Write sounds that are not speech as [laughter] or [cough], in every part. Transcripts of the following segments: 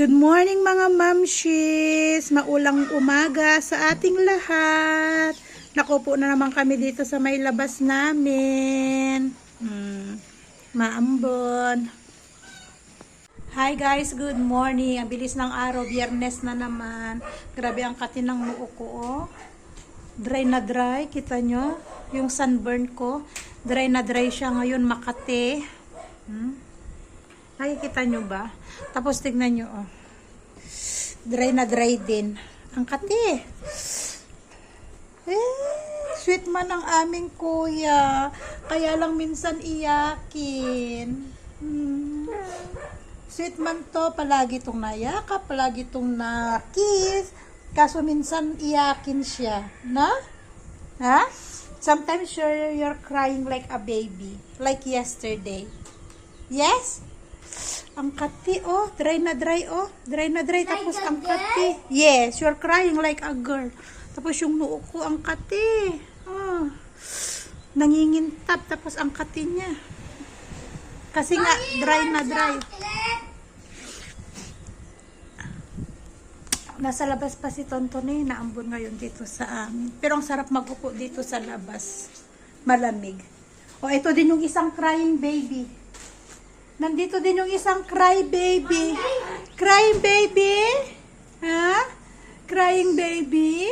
Good morning mga mamshis! Maulang umaga sa ating lahat. Nakupo na naman kami dito sa may labas namin. Hmm, maambon. Hi guys, good morning. Ang bilis ng araw, biyernes na naman. Grabe ang katin ng noo ko, oh. Dry na dry, kita nyo? Yung sunburn ko. Dry na dry siya ngayon, Makati. Hmm? Nakikita nyo ba? Tapos tignan nyo, oh. Dry na dry din. Ang kati. Eh, sweet man ang aming kuya. Kaya lang minsan iyakin. Hmm. Sweet man to, palagi tong nayakap, palagi tong nakiss. Kaso minsan iyakin siya. Na? Ha? Sometimes you're, you're crying like a baby. Like yesterday. Yes? Ang kati, oh. Dry na dry, oh. Dry na dry. Tapos ang kati. Yes, you're crying like a girl. Tapos yung noo ko, ang kati. Oh. Nangingintab. Tapos ang kati niya. Kasi nga, dry na dry. Nasa labas pa si Tonton eh. Naambon ngayon dito sa amin. Pero ang sarap magupo dito sa labas. Malamig. O, ito din yung isang crying baby. Nandito din yung isang cry baby. Crying baby? Ha? Crying baby?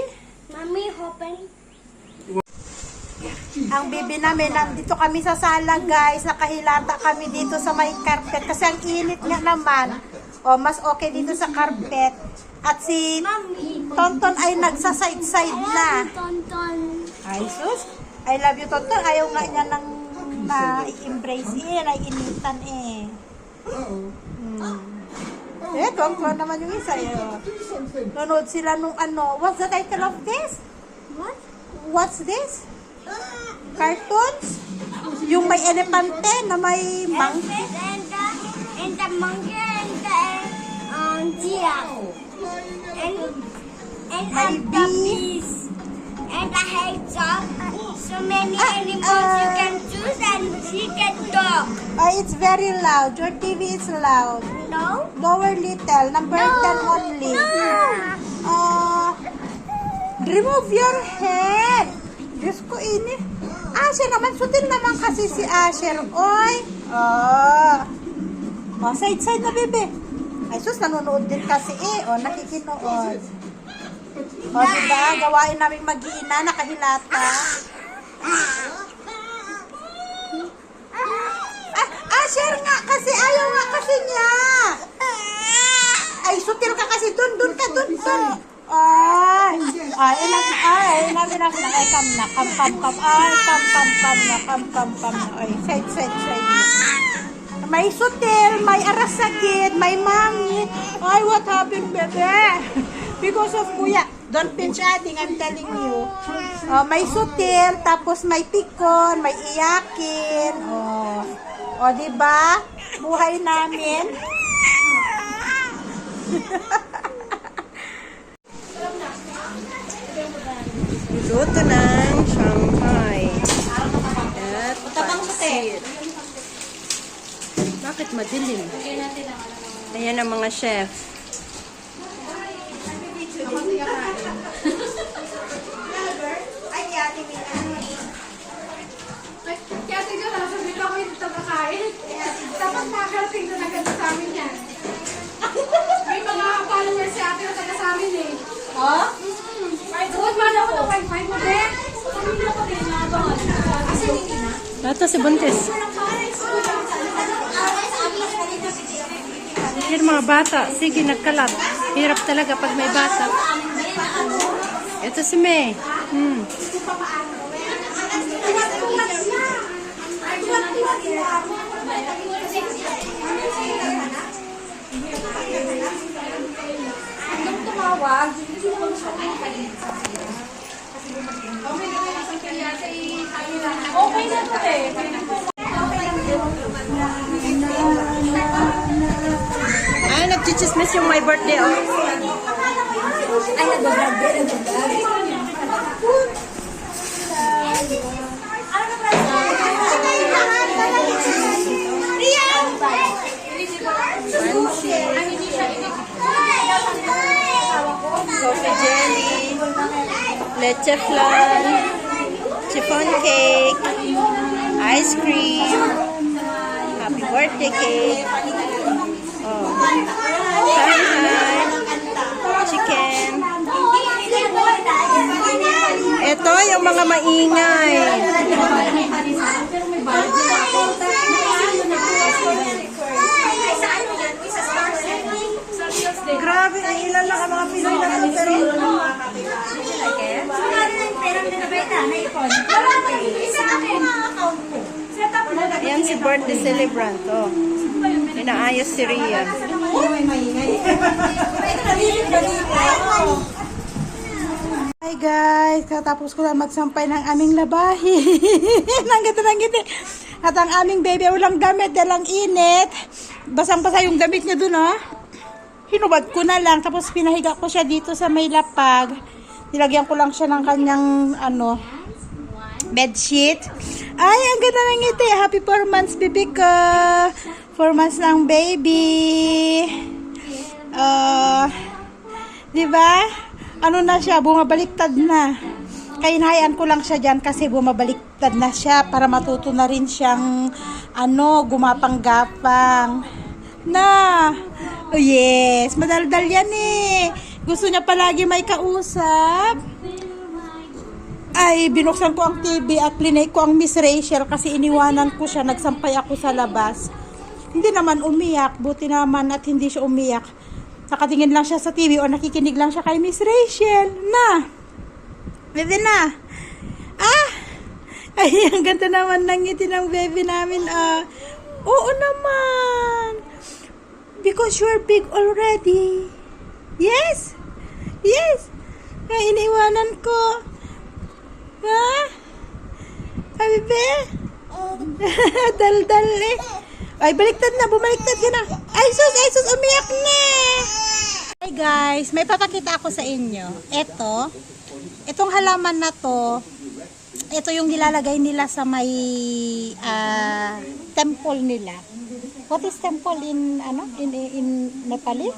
Mommy, hoping. Ang baby namin, nandito kami sa sala guys. Nakahilata kami dito sa may carpet. Kasi ang init nga naman. O, mas okay dito sa carpet. At si. Tonton ay nagsa-side-side na. Tonton. Ay, sus. I love you, Tonton. Ayaw nga niya ng na-embrace eh. Naiinitan eh. Hmm. Eh, Tonton naman yung isa eh. Nanood sila nung ano. What's the title of this? What? What's this? Cartoons? Yung may elepante na may mang... Elephant and the, and the monkey and the um, giraffe. And, and May um, the bee. bees. And the hedgehog. So many Ah, animals you ah. can and she can talk. Oh, it's very loud. Your TV is loud. No? Lower little. Number No. 10 only. No. Uh, remove your head. Diyos ko ini. Asher naman, sutil naman kasi si Asher. Oy. Oh. Oh, side side na bebe. Ay sus, nanonood din kasi eh. Oh, nakikinood. Oh, diba? Gawain namin mag-iina, nakahilata. Ah, Asher nga kasi, ayaw nga kasi niya. Ay, sutil ka kasi dun, dun ka, dun, dun. Ay, ay, ilang, ay, ilang, ilang, ilang, ay, kam na, kam, kam, kam, ay, kam, kam, kam na, kam, kam, kam na, ay, side, side, side. May sutil, may arasakit, may mami. Ay, what happened, bebe? Because of kuya. Don't pinch adding, I'm telling you. Oh, may sutil, tapos may pikon, may iyakin. Oh, oh di ba? Buhay namin. Luto ng Shanghai. At pansit. Bakit madilim? Ayan ang mga chef. Kaya tignan na, sabi ko ako yung tabakain. Tapos nakakarating na agad sa amin yan. May mga followers si ate na taga sa amin eh. Oh? Doon man ako ng wifi mo, be. Pamilya ko din, naabangan. Kasi hindi na. Ito si Buntis. Yan mga bata. Sige, nagkalat. Hirap talaga pag may bata. Ito si May. Hmm. Nung tumawag, hindi ko siya Okay na to eh. Ay, nagchichismis yung my birthday, oh. Ay, nag-birthday, nag-birthday. Coffee jelly. Leche flan. Chiffon cake. Ice cream. Happy birthday cake. Oh. Shanghai. Chicken. Ito yung mga maingay. Grabe, ang ilan lang ang mga Pinoy na ano pero Yan si birthday celebrant. Oh. Inaayos si Rian. Hi guys, katapos ko lang magsampay ng aming labahin. ang [laughs] ganda ng ngiti. At ang aming baby, walang damit, dalang init. Basang-basa yung damit niya dun, oh. Hinubad ko na lang, tapos pinahiga ko siya dito sa may lapag. Nilagyan ko lang siya ng kanyang, ano, bedsheet. Ay, ang ganda ng ngiti. Happy 4 months, baby ko. 4 months ng baby. Uh, Di ba? Ano na siya, bumabaliktad na. Kainhayan ko lang siya dyan kasi bumabaliktad na siya para matuto na rin siyang ano, gumapang-gapang. Na! Oh yes, madaldal yan eh. Gusto niya palagi may kausap. Ay, binuksan ko ang TV at linay ko ang Miss Rachel kasi iniwanan ko siya, nagsampay ako sa labas. Hindi naman umiyak, buti naman at hindi siya umiyak. Nakatingin lang siya sa TV o nakikinig lang siya kay Miss Rachel. Na! Bebe na! Ah! Ay, [laughs] ang ganda naman ng ngiti ng baby namin. Ah, oo naman! Because you're big already. Yes! Yes! Ay, iniwanan ko. Ha? Ay, bebe? [laughs] Dal-dal eh. Ay, baliktad na. Bumaliktad ka na. Ay, sus! Ay, sus! Umiyak na! Hi guys, may papakita ako sa inyo. Ito, itong halaman na to, ito yung nilalagay nila sa may ah, temple nila. What is temple in ano in in Nepali?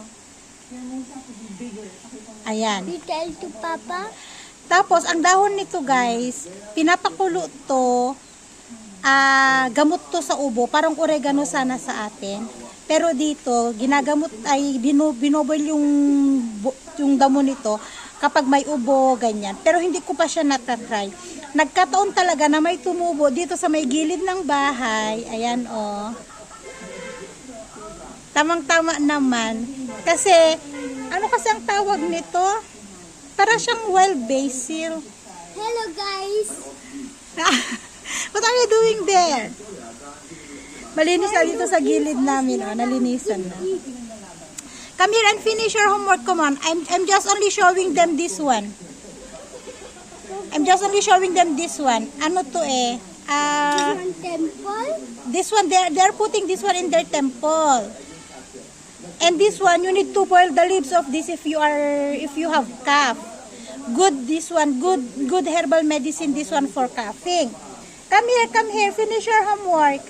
Ayan. Tell to Papa? Tapos, ang dahon nito guys, pinapakulo to, ah gamot to sa ubo, parang oregano sana sa atin. Pero dito, ginagamot ay bino, binobol yung, yung damo nito kapag may ubo, ganyan. Pero hindi ko pa siya natatry. Nagkataon talaga na may tumubo dito sa may gilid ng bahay. Ayan, oh. Tamang-tama naman. Kasi, ano kasi ang tawag nito? Para siyang wild basil. Hello guys. [laughs] What are you doing there? Malinis na dito sa gilid namin, oh. Nalinisan na. Come here and finish your homework. Come on. I'm, I'm just only showing them this one. I'm just only showing them this one. Ano to eh? Ah, One temple? this one, they're, they're putting this one in their temple. And this one, you need to boil the leaves of this if you are, if you have cough. Good this one, good, good herbal medicine this one for coughing. Come here, come here, finish your homework.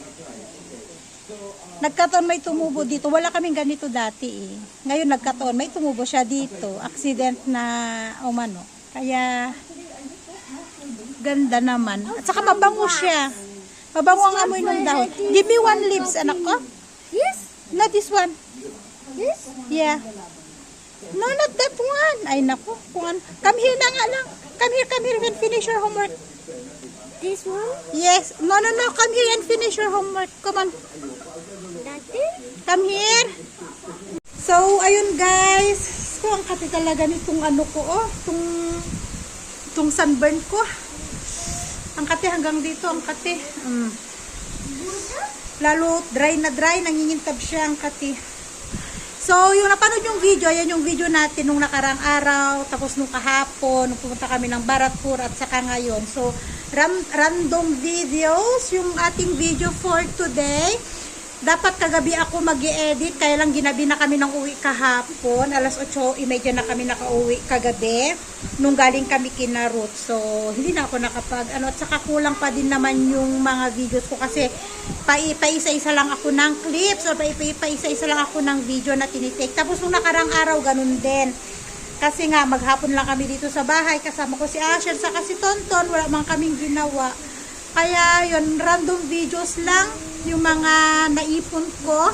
Nagkataon may tumubo dito. Wala kaming ganito dati eh. Ngayon nagkataon may tumubo siya dito. Accident na umano. Kaya ganda naman. At saka mabango siya. Mabango ang amoy ng dahon. Give me one leaves, anak ko. Yes. Not this one. Yes. Yeah. No, not that one. Ay, naku. An- Come here na nga lang. Come here, come here and finish your homework. This one? Yes. No, no, no. Come here and finish your homework. Come on. That is? Come here. So, ayun guys. So, ang kati talaga nitong ano ko, oh. Itong, itong sunburn ko. Ang kati hanggang dito, ang kati. Mm. Lalo, dry na dry. Nangingintab siya ang kati. So, yung napanood yung video, yan yung video natin nung nakarang araw, tapos nung kahapon, nung pumunta kami ng Baratpur at saka ngayon. So, ram, random videos, yung ating video for today. Dapat kagabi ako mag edit kaya lang ginabi na kami ng uwi kahapon. Alas 8.30 na kami nakauwi kagabi nung galing kami kina Ruth. So, hindi na ako nakapag, ano, at saka kulang pa din naman yung mga videos ko kasi pa, paisa-isa lang ako ng clips or pa, paisa-isa lang ako ng video na tinitake. Tapos nung nakarang araw, ganun din. Kasi nga, maghapon lang kami dito sa bahay. Kasama ko si Asher, saka si Tonton. Wala man kaming ginawa. Kaya, yun, random videos lang. Yung mga naipon ko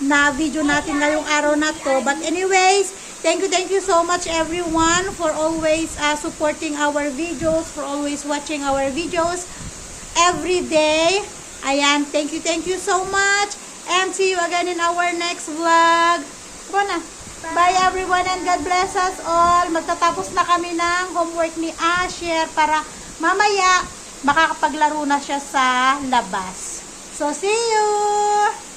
na video natin ngayong araw na to. But anyways, thank you, thank you so much everyone for always uh, supporting our videos, for always watching our videos every day. Ayan, thank you, thank you so much. And see you again in our next vlog. Bona. Bye everyone and God bless us all. Magtatapos na kami ng homework ni Asher para mamaya makakapaglaro na siya sa labas. So see you!